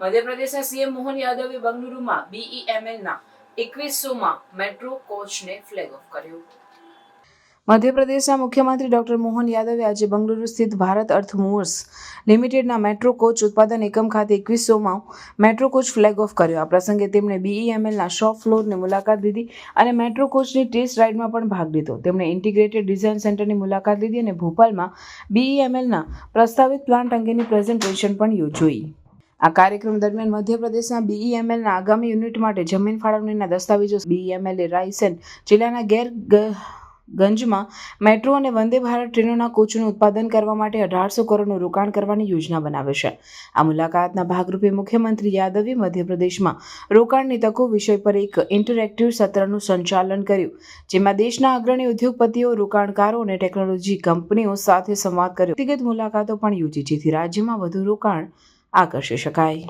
મધ્યપ્રદેશના સીએમ મોહન યાદવે બંગલુરુમાં બીઈએમએલના એકવીસોમાં મેટ્રો કોચને ફ્લેગ ઓફ કર્યો. મધ્યપ્રદેશના મુખ્યમંત્રી ડોક્ટર મોહન યાદવે આજે બંગલુરુ સ્થિત ભારત અર્થ મૂવ્સ લિમિટેડના મેટ્રો કોચ ઉત્પાદન એકમ ખાતે એકવીસોમાં મેટ્રો કોચ ફ્લેગ ઓફ કર્યો. આ પ્રસંગે તેમણે બીઈએમએલના શોપ ફ્લોરની મુલાકાત લીધી અને મેટ્રો કોચની ટેસ્ટ રાઇડમાં પણ ભાગ લીધો. તેમણે ઇન્ટિગ્રેટેડ ડિઝાઇન સેન્ટરની મુલાકાત લીધી અને ભોપાલમાં બીઈએમએલના પ્રસ્તાવિત પ્લાન્ટ અંગેની પ્રેઝન્ટેશન પણ યોજી આ કાર્યક્રમ દરમિયાન મધ્યપ્રદેશના બીઈએમએલના આગામી યુનિટ માટે જમીન ફાળવણીના દસ્તાવેજો બીઈએમએલએ રાયસેન જિલ્લાના ગેર ગંજમાં મેટ્રો અને વંદે ભારત ટ્રેનોના કોચનું ઉત્પાદન કરવા માટે અઢારસો કરોડનું રોકાણ કરવાની યોજના બનાવે છે. આ મુલાકાતના ભાગરૂપે મુખ્યમંત્રી યાદવે મધ્યપ્રદેશમાં રોકાણની તકો વિષય પર એક ઇન્ટરેક્ટિવ સત્રનું સંચાલન કર્યું, જેમાં દેશના અગ્રણી ઉદ્યોગપતિઓ, રોકાણકારો અને ટેકનોલોજી કંપનીઓ સાથે સંવાદ કર્યો. વ્યક્તિગત મુલાકાતો પણ યોજી, જેથી રાજ્યમાં વધુ રોકાણ આકર્ષી શકાય.